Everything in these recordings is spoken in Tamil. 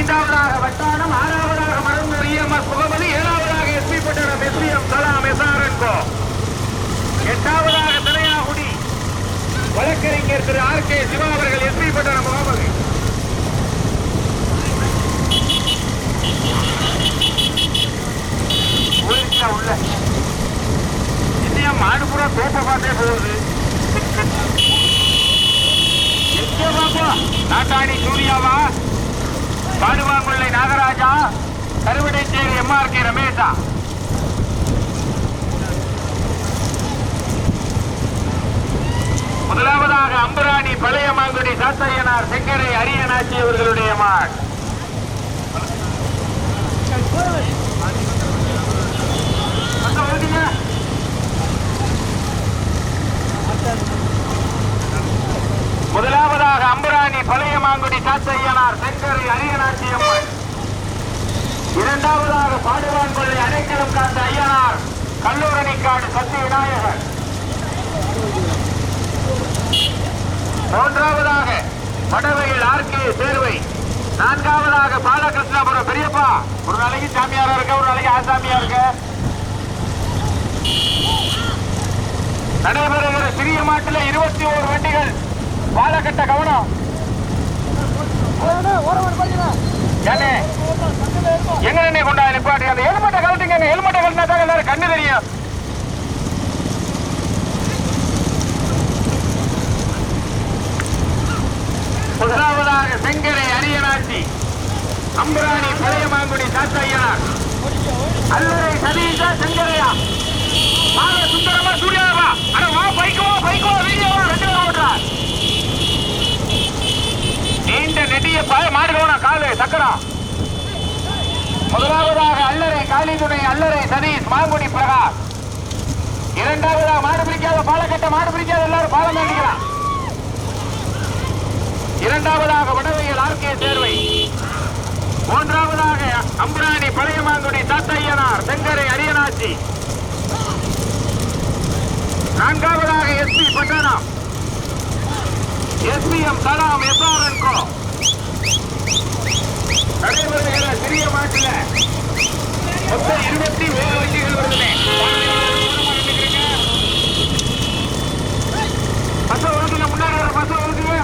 ஐந்தாவதாக வட்டானம் ஆறாவதாக மருந்து இஎம்எஸ் முகமது ஏழாவதாக எஸ்பி பட்டணம் எஸ்பிஎம் சலாம் எஸ்ஆர்என்கோ எட்டாவதாக திரையாகுடி வழக்கறிஞர் திரு ஆர் கே சிவா அவர்கள் எஸ்பி பட்டணம் முகமது. உள்ள. இன்னையா மாடு தோட்ட பார்த்தே போகுது. எங்கே பாப்பா நாட்டாணி சூர்யாவா? பாடுவாங்குள்ளை Nagaraja Karuvadaicheri M R K ரமேஷா. முதலாவதாக அம்பராணி பழைய மாங்குடி சாத்தையனார் செங்கரை அரியனாச்சி அவர்களுடைய மாட் முதலாவதாக அம்பராணி பழைய மாங்குடி சாத்தையனார் செங்கரை அரியநாச்சி அம்மன். இரண்டாவதாக பாடுவான் கொள்ளை அடைக்கலம் காத்த ஐயனார் கல்லூரணிக்காடு சத்தி விநாயகர் மூன்றாவதாக வடவையில் ஆர்கே சேர்வை. நான்காவதாக பாலகிருஷ்ணாபுரம் பெரியப்பா. ஒரு நாளைக்கு சாமியாரா இருக்க ஒரு நாளைக்கு ஆசாமியா இருக்க. நடைபெறுகிற சிறிய மாட்டில் இருபத்தி ஓரு வண்டிகள். பாலக்கட்ட கவனம். ஏண்ணே, எங்க நின்று கொண்டா நிப்பாட்டி அந்த ஹெல்மெட்டை கழட்டுங்க ஹெல்மெட்டை கழட்டினா தான் எல்லாரும் கண்ணு தெரியும். முதலாவதாக செங்கரை அரியநாச்சி அம்பராணி பழைய சாத்தையனார் அல்லரை சதீஷா செங்கரையா பால சுந்தரமா சூர்யாவா அட வா பைக்கோ பைக்கோ வீடியோவா ரெண்டு பேரும் ஓட்டுறார். நீண்ட நெடிய பாய மாடுகோனா காலு சக்கரம் முதலாவதாக அல்லறை காளிதுணை அல்லறை சதீஷ் மாங்குடி பிரகாஷ். இரண்டாவதாக மாடு பிடிக்காத பாலக்கட்ட மாடு பிடிக்காத எல்லாரும் பாலம் வேண்டிக்கலாம் இரண்டாவதாக வடவையில் ஆர்கே சேர்வை. மூன்றாவதாக அம்பராணி பழையமாங்குடி தாத்தையனார் செங்கரை அரியனாச்சி. நான்காவதாக எஸ்பி பட்டணம். எஸ்பிஎம் சலாம் எஸ்ஆர்என் கோ நடைபெறுகிற சிறிய மாட்டில் மொத்தம் இருபத்தி ஓரு வண்டிகள் வருதுனே பஸ் ஒழுங்குங்க முன்னாடி வர பஸ் ஒழுங்குங்க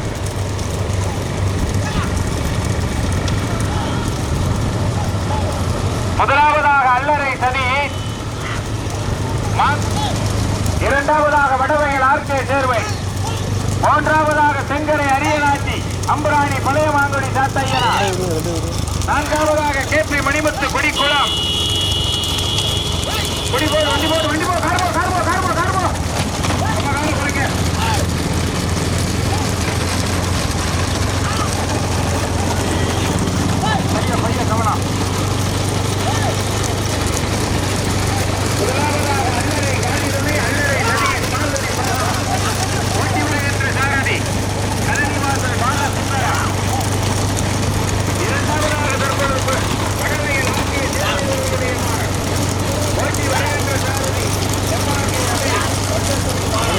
முதலாவதாக அல்லறை சதி மா- இரண்டாவதாக வடவையில் ஆர்கே சேர்வை மூன்றாவதாக செங்கரை அரியநாச்சி அம்பராணி பழைய மாங்குடி சாத்தையனா நான்காவதாக கே பி மணிமுத்து கொடிக்குளம் கொடி போடு வண்டி போடு வண்டி போடு கார்போ கார்போ கார்போ கார்போ நம்ம காரு குறைக்க பைய பைய கவனம் முதலாவதாக அல்லறை காளிதுணை, அல்லறை நதி, மாலதி மகா. ஓட்டி வருகின்ற சாரதி, கதனிவாசல் பாலசுந்தரா. இரண்டாவதாக தற்பொழுது வடவையில் ஆக்கிய தேவதையுடைய மகன். ஓட்டி வருகின்ற சாரதி, எம்ஆர்கே ரமேஷ்.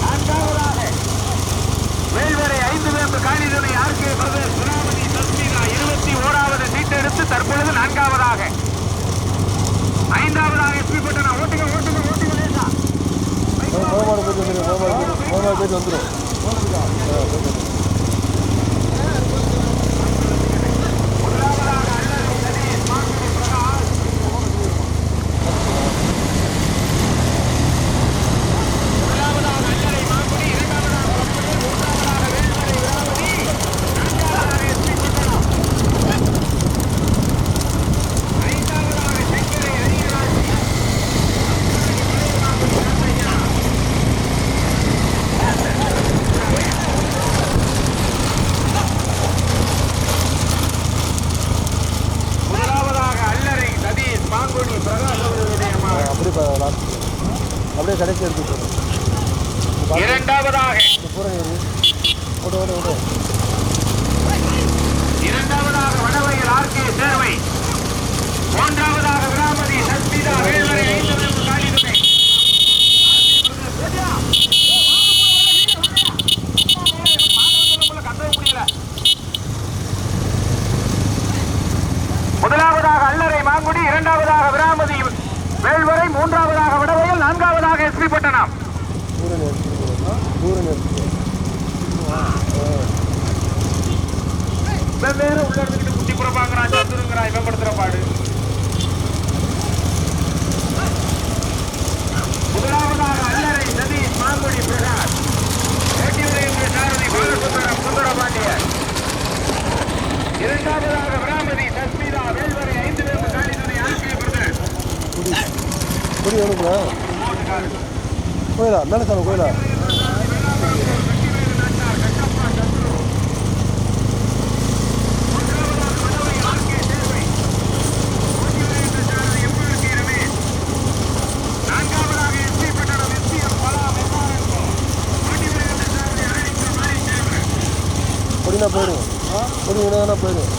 நான்காவதாக வேல்வரை ஐந்து வேம்பு காணிதுணை ஆர்கே பிரதேஷ் சுனாமணி தஸ்மீனா இருபத்தி ஓராவது சீட்டெடுத்து தற்பொழுது நான்காவதாக ஐந்தாவதாக எஸ்பி பட்டனா ஓட்டுங்க ஓட்டுங்க ஓட்டுங்க லேசா கோமாடு போயிட்டு வந்துடும் போயிட்டு வந்துடும் முதலாவதாக அல்லது சதீஷ் மாங்குடி பிரகாஷ் அப்படியே கடைசி எடுத்து போகிறோம் இரண்டாவதாக. பூரா ஏறு. ஓடு ஓடு ஓடு. இரண்டாவதாக வடவையில் ஆர்கே சேர்வை. மூன்றாவதாக விராமதி சஸ்மிதா வேல்வரை ஐந்து காலிதுரை முதலாவதாக அல்லறை மாங்குடி இரண்டாவதாக விராமதி வேல்வரை மூன்றாவதாக விடவையில் நான்காவதாக எஸ்பி பட்டணம். வெவ்வேறு உள்ள எடுத்துக்கிட்டு குட்டி புறப்பாங்கிறான் சத்துருங்கிறான் இவன் பாடு. முதலாவதாக அல்லறை சதீஷ் மாங்குடி பிரகாஷ். ஓட்டியுள்ள என்ற சாரதி பாலசுந்தரம் சுந்தரபாண்டியர். இரண்டாவதாக விராமதி சஸ்மிதா வேல்வரை ஐந்து பேர் காலிதுரை ஆட்சியை பிரதர் கொடி வேணுங்களா கோயிலா? மேலே சாமி கோயிலா? நான்காவதாக கொடினா போயிடும் கொடி போயிடும்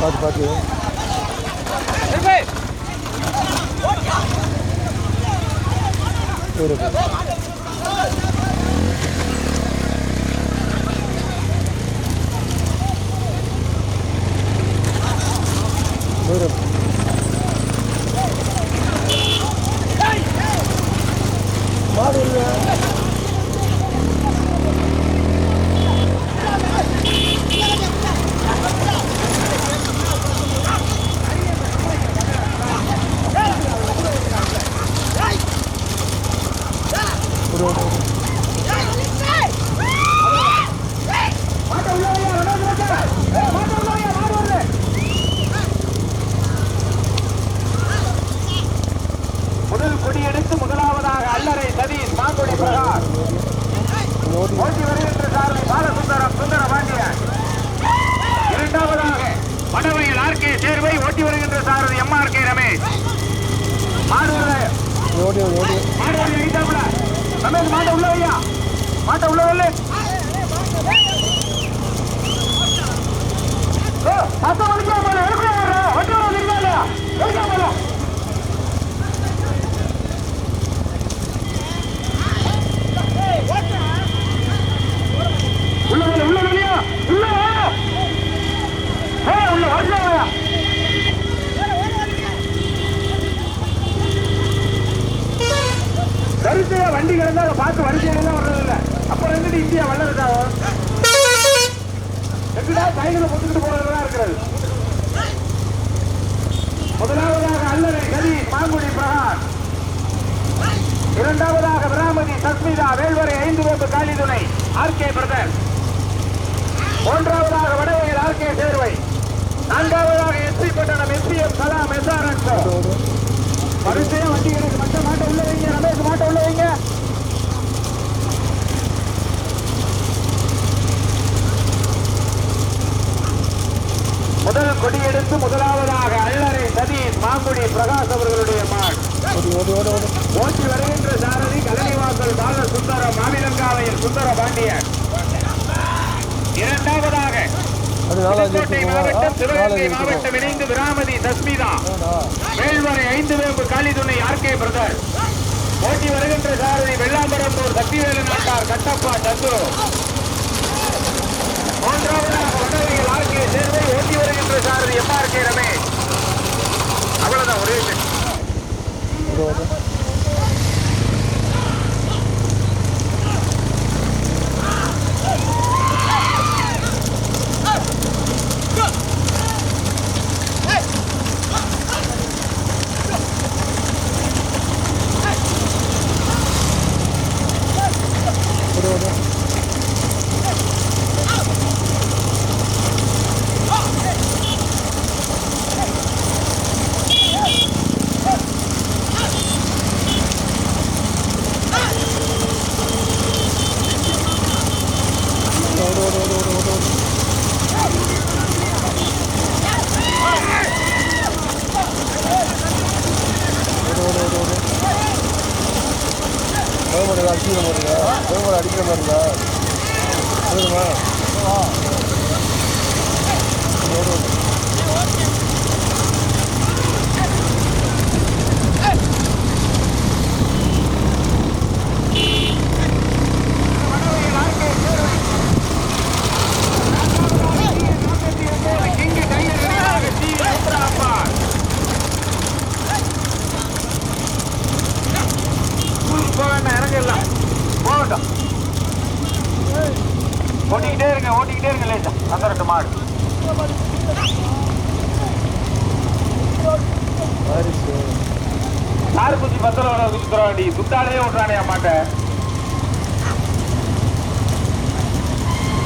பார்த்து பார்த்து போயிருக்கு கலாம் எஸ்ஆர்என் வரிசையா வண்டி எனக்கு மற்ற மாட்டை உள்ள வைங்க ரமேஷ் மாட்டை உள்ள வைங்க. முதல் கொடியெடுத்து முதலாவதாக அல்லறை சதீஷ் மாங்குடி பிரகாஷ் அவர்களுடைய ஓடு ஓட்டி வருகின்ற சாரதி கலனிவாசல் பால சுந்தர மாவிலங்காவையில் சுந்தர பாண்டியன். இரண்டாவதாக புதுக்கோட்டை மாவட்டம் சிவகங்கை மாவட்டம் இணைந்து விராமதி தஸ்மிதா. மேல்வரை ஐந்து வேம்பு காளிதுணை ஆர்கே பிரதர். ஓட்டி வருகின்ற சாரதி வெள்ளாம்பரம்பூர் சக்திவேலு நாட்டார் கட்டப்பா சந்துரு. மூன்றாவதாக ஆர்கே சேர்வை ஓட்டி வருகின்ற சாரதி எம்ஆர்கே ரமேஷ். அவ்வளவுதான் ஒரே அடிக்கிற மாதிரி இருக்கா பத்திரம் வர விட்றானே அம்மாட்ட.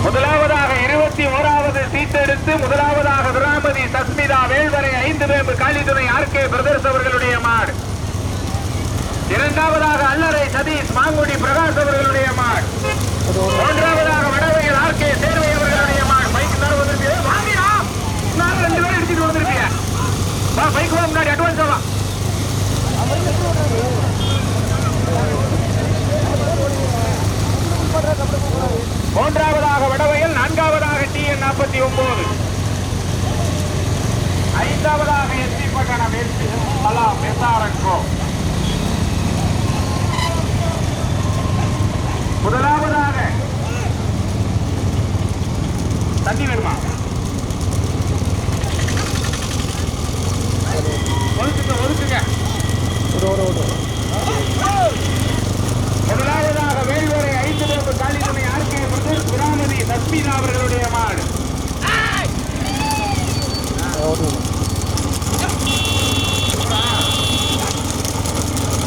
முதலாவதாக இருபத்தி ஓராவது சீட் எடுத்து முதலாவதாக துராமதி சஸ்மிதா வேல்வரை ஐந்து வேம்பு காளிதுணை ஆர்கே பிரதர்ஸ் அவர்களுடைய மாடு. இரண்டாவதாக அல்லறை சதீஷ் மாங்குடி பிரகாஷ் அவர்களுடைய மாடு. மூன்றாவதாக வடவையில் நான்காவதாக டி என் நாற்பத்தி ஒன்பது ஐந்தாவதாக எஸ்பி பட்டண எஸ்பி பலா மெசாரங்கோ முதலாவதாக தண்ணி வேணுமா ஒதுக்குங்க ஒதுக்குங்க. ஒரு ஒரு ஒரு. சஸ்மினா அவர்களுடைய மாடு.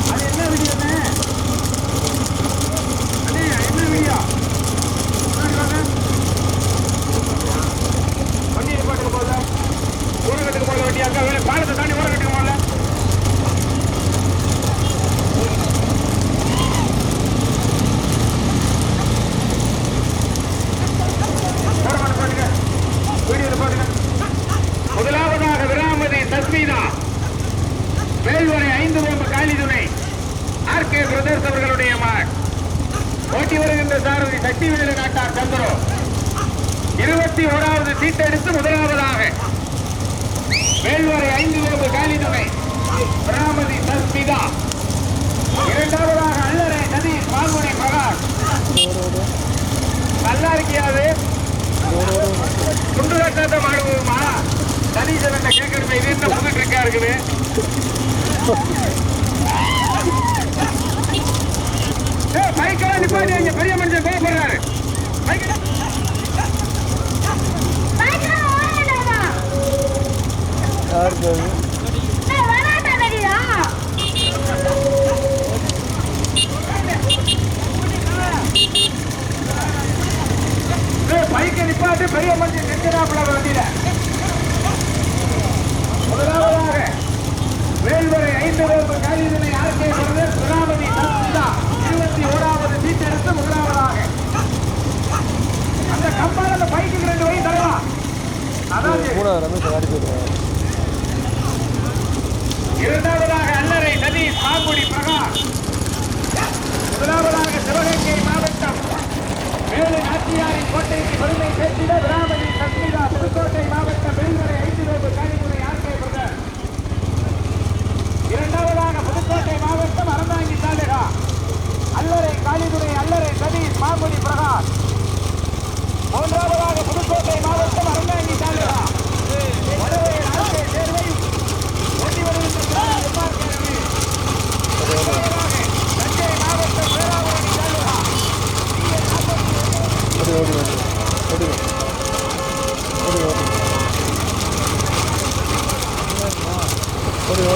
அது என்ன வீடியோ அண்ணே? என்ன வீடியோ வண்டி பாட்டுக்கு போகுதா ஊரகத்துக்கு போகிற வண்டியா இருக்கா பாலத்தை தாண்டி கே பிரதர்ஸ் அவர்களுடைய மாட் ஓட்டி வருகின்ற சாரதி சக்தி வீடு நாட்டார் சந்திரோ. இருபத்தி ஓராவது சீட் எடுத்து முதலாவதாக. வேல்வரை ஐந்து விரும்பு காலி தொகை. பிராமதி சஸ்மிதா இரண்டாவதாக அல்லரை சதீஷ் மாங்குடி மகார் நல்லா இருக்கியாது குண்டு கட்டாட்டம் ஆடுவோமா? சதீஷ் கேட்கணுமே இது என்ன புதுட்டு இருக்கா இருக்குது. பைக்கெல்லாம் நிப்பாட்டி பெரிய மனுஷன் கோவப்படுறாரு. おるおるおる。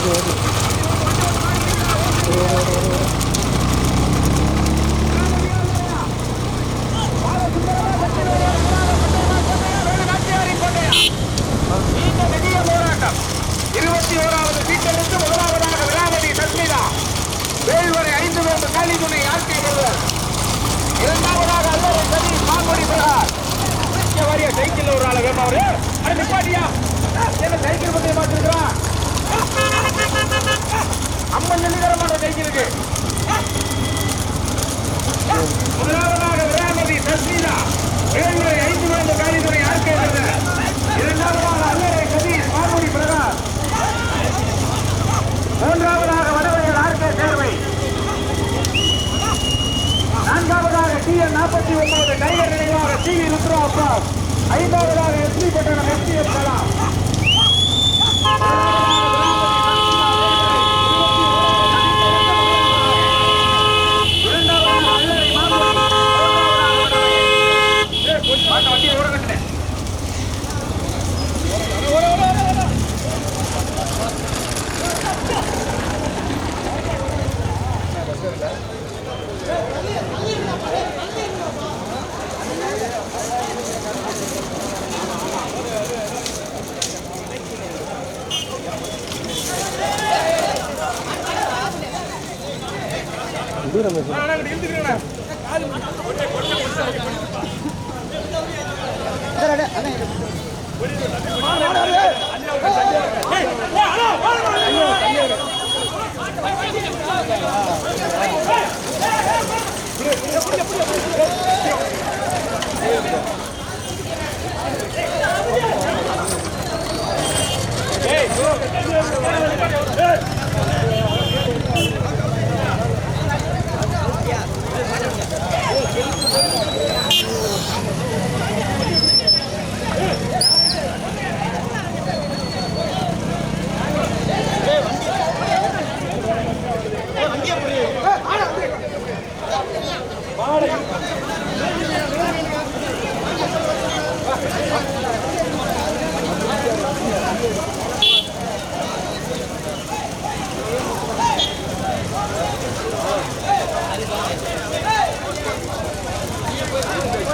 Hey!